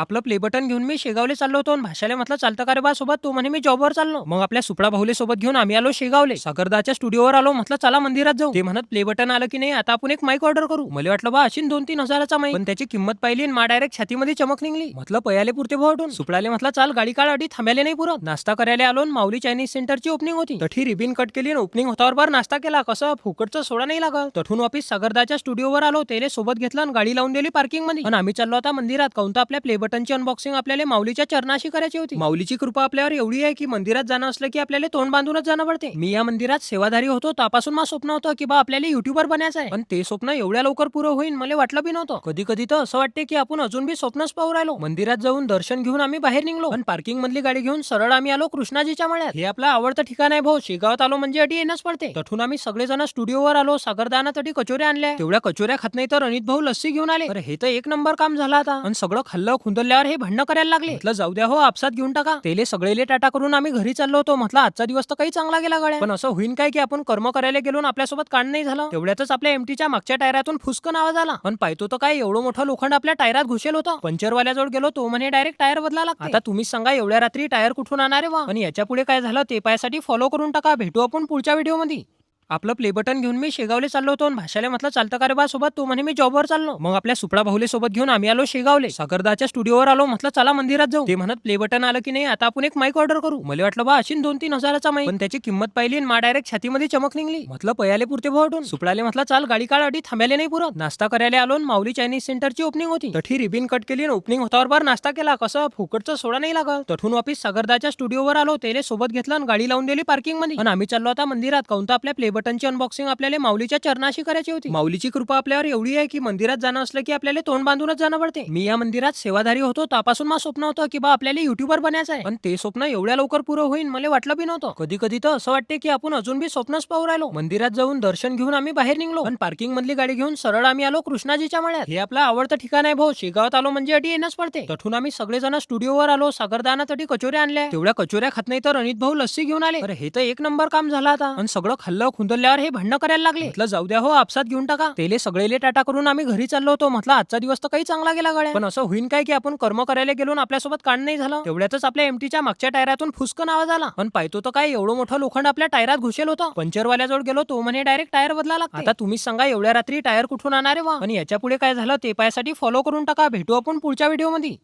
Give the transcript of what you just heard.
आपलं play button घेऊन मी शेगावले चाललो होतो आणि भाषाला म्हटलं चालतं का रे बा सोबत? तो म्हणे मी जॉबवर चाललो. मग आपल्या सुपडा भाऊले सोबत घेऊन आम्ही आलो शेगावले. सागरदाच्या स्टुडिओवर आलो म्हटलं चला मंदिरात जाऊ. ते म्हणत प्ले बटन आलं की नाही आता आपण एक माईक ऑर्डर करू. मला वाटलं बा अशी दोन तीन हजाराचा माईक पण त्याची किंमत पाहिली आणि मा डायरेक्ट छातीमध्ये चमक निघली. म्हटलं पयाले पुरते भावटून सुपडाले म्हटलं चाल गाडी काढ अडी थांबायला नाही पुरत. नाश्ता करायला आलो माऊली चायनीज सेंटरची ओपनिंग होती. तठी रिबिन कट केली आणि ओपनिंग होतावर बार नाश्ता केला. कसं फुकटचा सोडा नाही लागत. तठून वापिस सागरदाच्या स्टुडिओवर आलो त्याले सोबत घेतलं आणि गाडी लावून दिली पार्किंगमध्ये आणि आम्ही चाललो आता मंदिरात काऊन तर आपल्या प्ले बटनची अनबॉक्सिंग आपल्याला माऊलीच्या चरणाशी करायची होती. माऊलीची कृपा आपल्यावर एवढी आहे की मंदिरात जाणं असलं की आपल्याला तोंड बांधूनच जाणं पडते. मी या मंदिरात सेवाधारी होतो त्यापासून मला स्वप्न होतं की बा आपल्याला युट्यूबर बनायचं आहे. पण ते स्वप्न एवढ्या लवकर पुरं होईल मला वाटलं बी नव्हतं. कधी कधी तर असं वाटते की आपण अजून बी स्वप्नच पाहू राहिलो. मंदिरात जाऊन दर्शन घेऊन आम्ही बाहेर निघलो. पण पार्किंग मधली गाडी घेऊन सरळ आम्ही आलो कृष्णाजीच्या मळ्यात. हे आपलं आवडतं ठिकाण आहे भाऊ. शेगावात आलो म्हणजे अटी येणंच पडते. तठून आम्ही सगळेजण स्टुडिओवर आलो. सागरदानासाठी कचोऱ्या आणल्या. तेवढ्या कचोऱ्या खात नाही तर अनित भाऊ लस्सी घेऊन आले. हे तर एक नंबर काम झाला आता. आणि सगळं खाल्लं खुंदल्यावर हे भांडणं करायला लागले. म्हटलं जाऊ द्या हो आपसात घेऊन टाका. तेले सगळेले टाटा करून आम्ही घरी चाललो होतो. म्हटलं आजचा दिवस तर काही चांगला गेला गड्या. पण असं होईन काय की आपण कर्म करायला गेलो आपल्यासोबत कांड नाही झालं? तेवढ्यातच आपल्या एमटीच्या मागच्या टायरातून फुसकन आवाज आला. पण पाहतो तर काय एवढं मोठं लोखंड आपल्या टायरात घुसेल होतं. पंचरवाल्याजवळ गेलो तो म्हणे डायरेक्ट टायर बदला लागते. आता तुम्ही सांगा एवढ्या रात्री टायर कुठून आणणार वा? आणि याच्यापुढे काय झालं ते पायासाठी फॉलो करून टाका. भेटू आपण पुढच्या व्हिडिओमध्ये आपलं प्ले बटन घेऊन मी शेगावले चाललो होतो आणि भाषाला म्हटलं चालतं का रे बा सोबत? तो म्हणे मी जॉबवर चाललो. मग आपल्या सुपडा भाऊले सोबत घेऊन आम्ही आलो शेगावले. सागरदाच्या स्टुडिओवर आलो म्हटलं चला मंदिरात जाऊ. ते म्हणत प्ले बटन आलं की नाही आता आपण एक माईक ऑर्डर करू. मला वाटलं बा अशी दोन तीन हजाराचा माईक पण त्याची किंमत पाहिली आणि मा डायरेक्ट छातीमध्ये चमक निघली. म्हटलं पयाले पुरते भोटून सुपडाले म्हटलं चाल गाडी काळ अडी थांबायला नाही पुरत. नाश्ता करायला आलो माऊली चायनीज सेंटरची ओपनिंग होती. तठी रिबिन कट केली आणि ओपनिंग होतावर बार नाश्ता केला. कसं फुकटचा सोडा नाही लागत तठून वापिस सागरदाच्या स्टुडिओवर आलो त्याने सोबत घेतलं आणि गाडी लावून दिली पार्किंगमध्ये आणि आम्ही चाललो आता मंदिरात काऊन तर आपल्या प्ले बटनची अनबॉक्सिंग आपल्याला माऊलीच्या चरणाशी करायची होती. माऊलीची कृपा आपल्यावर एवढी आहे की मंदिरात जाणं असलं की आपल्याला तोंड बांधूनच जाणं पडते. मी या मंदिरात सेवाधारी होतो त्यापासून मला स्वप्न होतं की बा आपल्याला युट्यूबर बनायचं आहे. पण ते स्वप्न एवढ्या लवकर पुरं होईल मला वाटलं बी नव्हतं. कधी कधी तर असं वाटते की आपण अजून बी स्वप्नच पाहू राहिलो. मंदिरात जाऊन दर्शन घेऊन आम्ही बाहेर निघलो. पण पार्किंग मधली गाडी घेऊन सरळ आम्ही आलो कृष्णाजीच्या मळ्यात. हे आपलं आवडतं ठिकाण आहे भाऊ. शेगावात आलो म्हणजे अटी येणंच पडते. तठून आम्ही सगळेजण स्टुडिओवर आलो. सागरदानासाठी कचोऱ्या आणल्या. तेवढ्या कचोऱ्या खात नाही तर अनित भाऊ लस्सी घेऊन आले. हे तर एक नंबर काम झालं आता. आणि सगळं खाल्लं खुंदल्यावर हे भांडणं करायला लागले. म्हटलं जाऊ द्या हो आपसात घेऊन टाका. तेले सगळेले टाटा करून आम्ही घरी चाललो होतो. म्हटलं आजचा दिवस तर काही चांगला गेला गड्या. पण असं होईन काय की आपण कर्म करायला गेलो आपल्यासोबत कांड नाही झालं? तेवढ्यातच आपल्या एमटीच्या मागच्या टायरातून फुसकन आवाज आला पण पाहतो तर काय एवढं मोठं लोखंड आपल्या टायरात घुसेल होतं. पंचरवाल्याजवळ गेलो तो म्हणे डायरेक्ट टायर बदला लागते. आता तुम्हीच सांगा एवढ्या रात्री टायर कुठून आणणार वा? आणि याच्यापुढे काय झालं ते पायासाठी फॉलो करून टाका. भेटू आपण पुढच्या व्हिडिओमध्ये